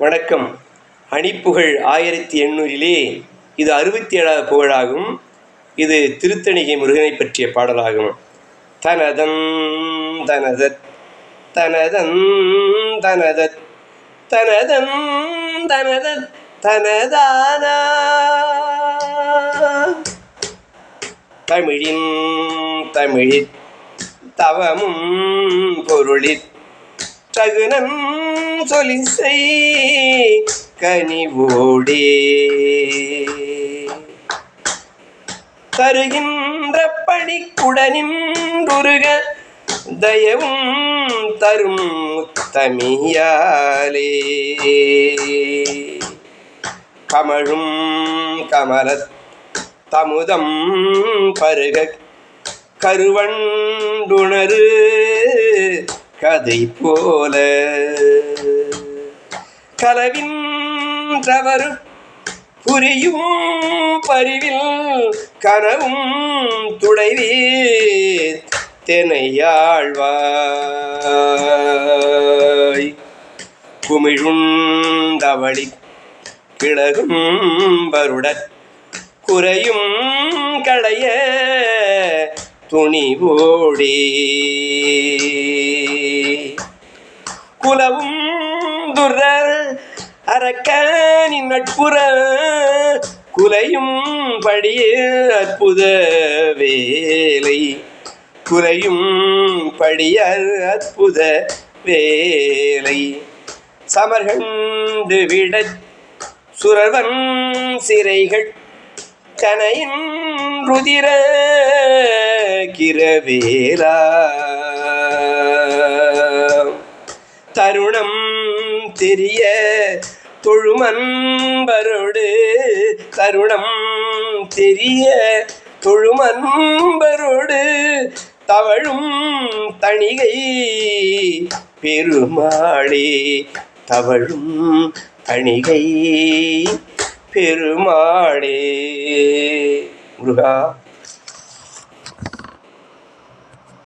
வணக்கம். அணிப்புகழ் ஆயிரத்தி எண்ணூறிலே இது அறுபத்தி ஏழாவது புகழாகும். இது திருத்தணிகை முருகனை பற்றிய பாடலாகும். தனதன் தனதத் தனதன் தனதத் தனதன் தனதத் தனதானா? தமிழின் தமிழித் தவமும் பொருளித் தகுனம் சொலிசை கனிவோடே. தருகின்ற படிக்குடனின்றுருக தயவும் தரும் தமியாலே. கமழும் கமல தமுதம் பருக கருவண்டுணரு கதை போல கலவின்றவர் புரியும் பரிவில் கனவும் துடைவே தெனையாழ்வாய். குமிழுண்டவழி கிழகும் வருடற் குறையும் களைய துணிவோடி. குலவும் துரர் அரக்கனின் நட்புற குலையும் படியே அற்புத வேலை. குறையும் படிய அற்புத வேலை. சமர்கண்டு விட சுரவன் சிறைகள் கனையின் ருதிர கிரவேலா. தருணம் தெரிய தொழுமன்பரோடு கருணம் தெரிய தொழுமன்பரோடு தவழும் தணிகை பெருமாளே தவழும் தணிகை பெருமாளே. முருகா